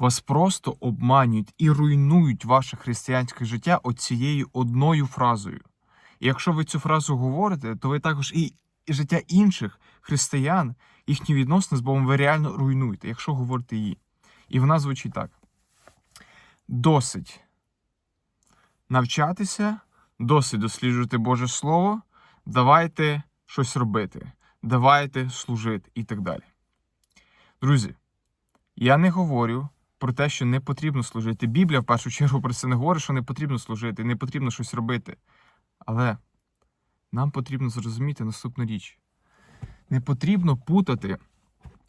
Вас просто обманюють і руйнують ваше християнське життя оцією одною фразою. І якщо ви цю фразу говорите, то ви також і, життя інших християн, їхні відносини з Богом ви реально руйнуєте, якщо говорите її. І вона звучить так: досить навчатися, досить досліджувати Боже Слово, давайте щось робити, давайте служити і так далі. Друзі, я не говорю про те, що не потрібно служити. Біблія в першу чергу про це не говорить, що не потрібно служити, не потрібно щось робити. Але нам потрібно зрозуміти наступну річ: не потрібно путати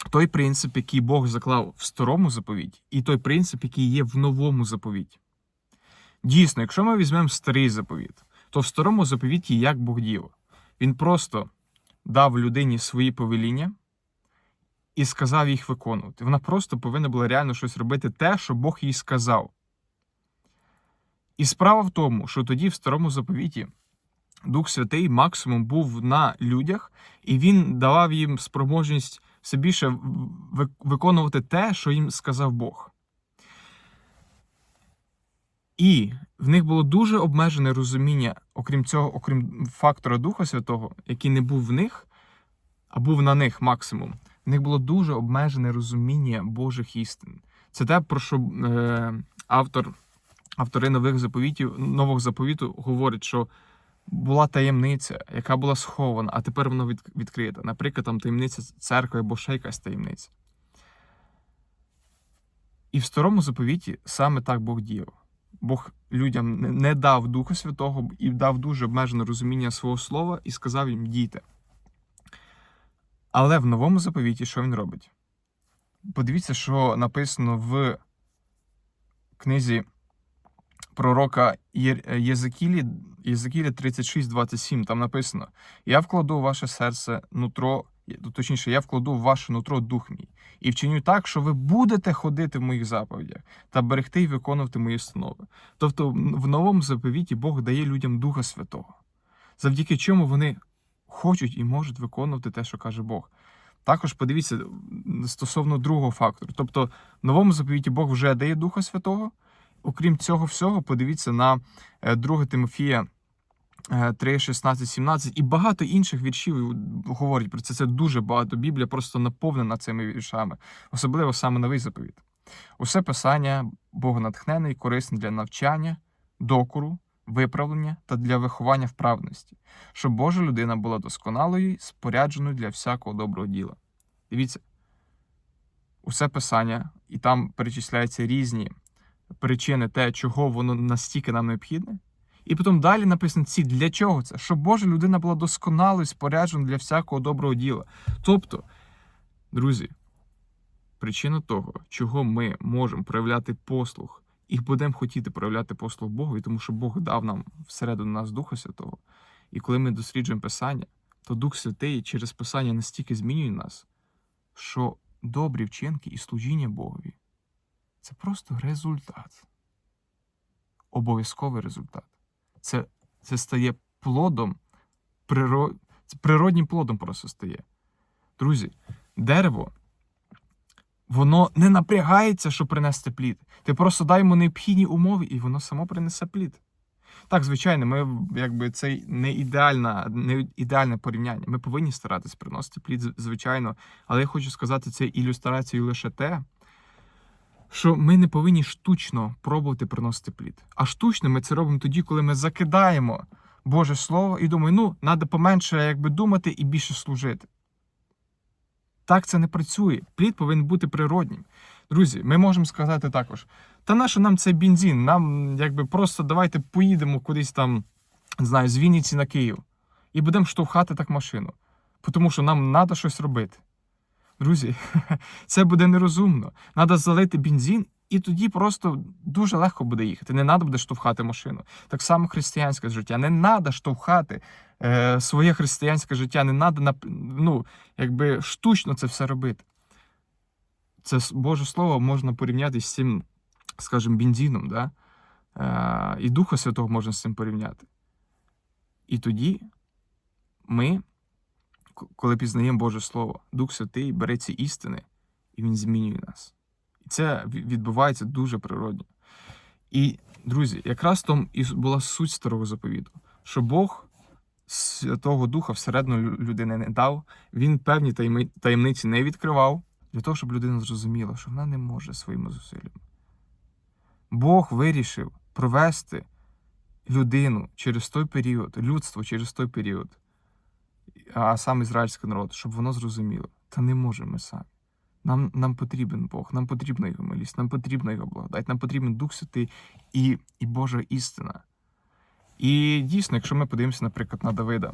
той принцип, який Бог заклав в старому заповіті, і той принцип, який є в новому заповіті. Дійсно, якщо ми візьмемо старий заповіт, то в старому заповіті як Бог діяв? Він просто дав людині свої повеління і сказав їх виконувати. Вона просто повинна була реально щось робити те, що Бог їй сказав. І справа в тому, що тоді в старому заповіті Дух Святий максимум був на людях, і він давав їм спроможність все більше виконувати те, що їм сказав Бог. І в них було дуже обмежене розуміння, окрім цього, окрім фактора Духа Святого, який не був в них, а був на них максимум. В них було дуже обмежене розуміння Божих істин. Це те, про що е, автор, автори нових заповітів, нового заповіту говорять, що була таємниця, яка була схована, а тепер вона від, відкрита. Наприклад, там таємниця церкви або ще якась таємниця. І в старому заповіті саме так Бог діяв. Бог людям не- дав Духа Святого і дав дуже обмежене розуміння свого слова і сказав їм дійте. Але в новому заповіті що він робить? Подивіться, що написано в книзі пророка Є- Єзекілі, Єзекілі 36.27. Там написано: Я вкладу в ваше серце нутро, точніше, я вкладу в ваше нутро дух мій, і вчиню так, що ви будете ходити в моїх заповідях та берегти і виконувати мої установи. Тобто, в новому заповіті Бог дає людям Духа Святого, завдяки чому вони хочуть і можуть виконувати те, що каже Бог. Також подивіться стосовно другого фактору. Тобто, в новому заповіті Бог вже дає Духа Святого. Окрім цього всього, подивіться на е, 2 Тимофія е, 3, 16, 17 і багато інших віршів говорять про це. Це дуже багато. Біблія просто наповнена цими віршами, особливо саме новий заповіт. Усе писання богонатхнене і корисне для навчання, докору, виправлення та для виховання вправності, щоб Божа людина була досконалою, і спорядженою для всякого доброго діла. Дивіться, усе писання, і там перечисляються різні причини, те, чого воно настільки нам необхідне. І потім далі написано ці для чого це? Щоб Божа людина була досконалою, споряджена для всякого доброго діла. Тобто, друзі, причина того, чого ми можемо проявляти послуг і будемо хотіти проявляти послуг Богу, тому що Бог дав нам всередину нас Духа Святого. І коли ми досліджуємо Писання, то Дух Святий через Писання настільки змінює нас, що добрі вчинки і служіння Богові це просто результат. Обов'язковий результат. Це, це стає плодом, приро... це природнім плодом просто стає. Друзі, дерево, воно не напрягається, щоб принести плід. Ти просто дай йому необхідні умови, і воно само принесе плід. Так, звичайно, ми якби це не ідеальна, не ідеальне порівняння. Ми повинні старатись приносити плід, звичайно. Але я хочу сказати це ілюстрацією лише те, що ми не повинні штучно пробувати приносити плід. А штучно ми це робимо тоді, коли ми закидаємо Боже Слово і думаємо, ну, треба поменше якби думати і більше служити. Так це не працює. Плід повинен бути природнім. Друзі, ми можемо сказати також: та нащо нам цей бензин? Нам якби просто давайте поїдемо кудись там, не знаю, з Вінниці на Київ і будемо штовхати так машину. Тому що нам треба щось робити. Друзі, це буде нерозумно. Треба залити бензин, і тоді просто дуже легко буде їхати. Не треба буде штовхати машину. Так само християнське життя. Не треба штовхати е, своє християнське життя, не треба ну, якби штучно це все робити. Це Боже Слово можна порівняти з цим, скажімо, бензином, да? е, і Духа Святого можна з цим порівняти. І тоді ми коли пізнаємо Боже Слово, Дух Святий бере ці істини, і Він змінює нас. Це відбувається дуже природньо. І, друзі, якраз там і була суть старого заповіту, що Бог Святого Духа всередину людини не дав, він певні таємниці не відкривав для того, щоб людина зрозуміла, що вона не може своїми зусиллями. Бог вирішив провести людину через той період, людство через той період, а саме ізраїльський народ, щоб воно зрозуміло, та не можемо ми самі. Нам, нам потрібен Бог, нам потрібна його милість, нам потрібна його благодать, нам потрібен Дух Святий і, і Божа істина. І дійсно, якщо ми подивимося, наприклад, на Давида,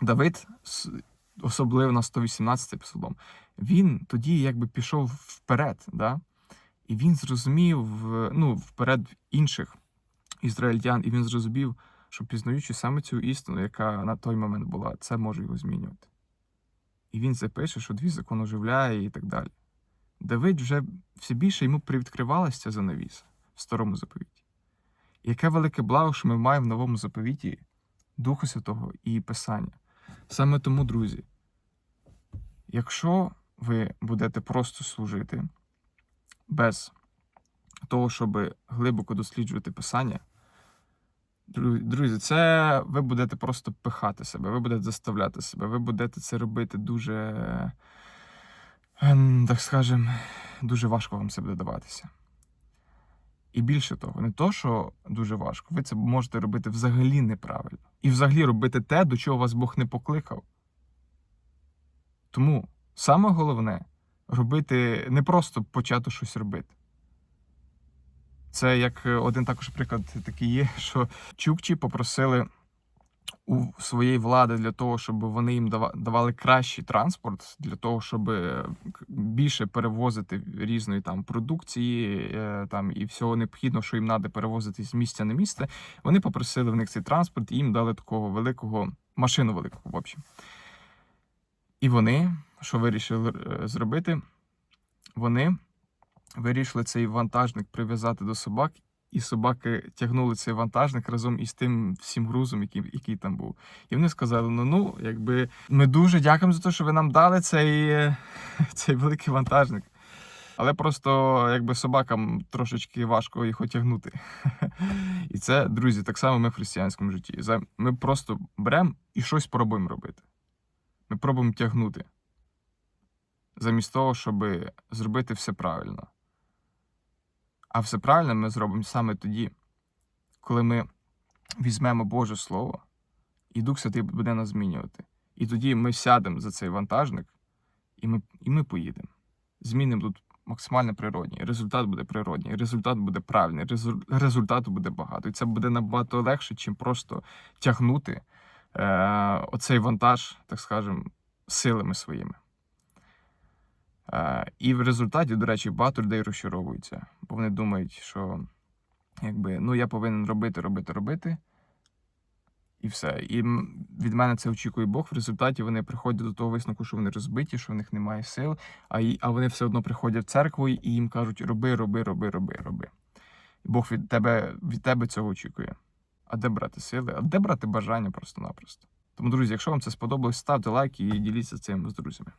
Давид, особливо на 118 псалом, він тоді якби пішов вперед, да? і він зрозумів ну, вперед інших ізраїльтян, і він зрозумів, що пізнаючи саме цю істину, яка на той момент була, це може його змінювати. І він це пише, що дві закон оживляє і так далі. Давид вже все більше йому привідкривалася ця занавіса в старому заповіті. Яке велике благо, що ми маємо в новому заповіті Духа Святого і Писання. Саме тому, друзі, якщо ви будете просто служити без того, щоб глибоко досліджувати Писання, друзі, це ви будете просто пихати себе, ви будете заставляти себе, ви будете це робити дуже, ем, так скажем, дуже важко вам це буде даватися. І більше того, не то, що дуже важко, ви це можете робити взагалі неправильно. І взагалі робити те, до чого вас Бог не покликав. Тому саме головне робити не просто почати щось робити. Це як е, один також приклад такий є, що чукчі попросили у своєї влади для того, щоб вони їм давали кращий транспорт, для того, щоб е, більше перевозити різної там продукції е, там і всього необхідного, що їм треба перевозити з місця на місце. Вони попросили в них цей транспорт і їм дали такого великого машину велику, в общем. І вони, що вирішили зробити? Вони вирішили цей вантажник прив'язати до собак, і собаки тягнули цей вантажник разом із тим всім грузом, який, який там був. І вони сказали: ну, ну, якби ми дуже дякуємо за те, що ви нам дали цей, цей великий вантажник. Але просто якби собакам трошечки важко їх отягнути. І це, друзі, так само ми в християнському житті. Ми просто беремо і щось пробуємо робити. Ми пробуємо тягнути. Замість того, щоб зробити все правильно. А все правильно ми зробимо саме тоді, коли ми візьмемо Боже Слово, і Дух Святий буде нас змінювати. І тоді ми сядемо за цей вантажник, і ми, і ми поїдемо. Змінимо тут максимально природні. Результат буде природній, результат буде правильний, резу- результату буде багато. І це буде набагато легше, чим просто тягнути е, оцей вантаж, так скажемо, силами своїми. Е, і в результаті, до речі, багато людей розчаровуються, бо вони думають, що якби, ну, я повинен робити, робити, робити. І все. І від мене це очікує Бог. В результаті вони приходять до того висновку, що вони розбиті, що в них немає сил, а, й- а вони все одно приходять в церкву і їм кажуть: роби, роби, роби, роби, роби. І Бог від тебе, від тебе цього очікує. А де брати сили? А де брати бажання просто-напросто? Тому, друзі, якщо вам це сподобалось, ставте лайки і діліться цим з друзями.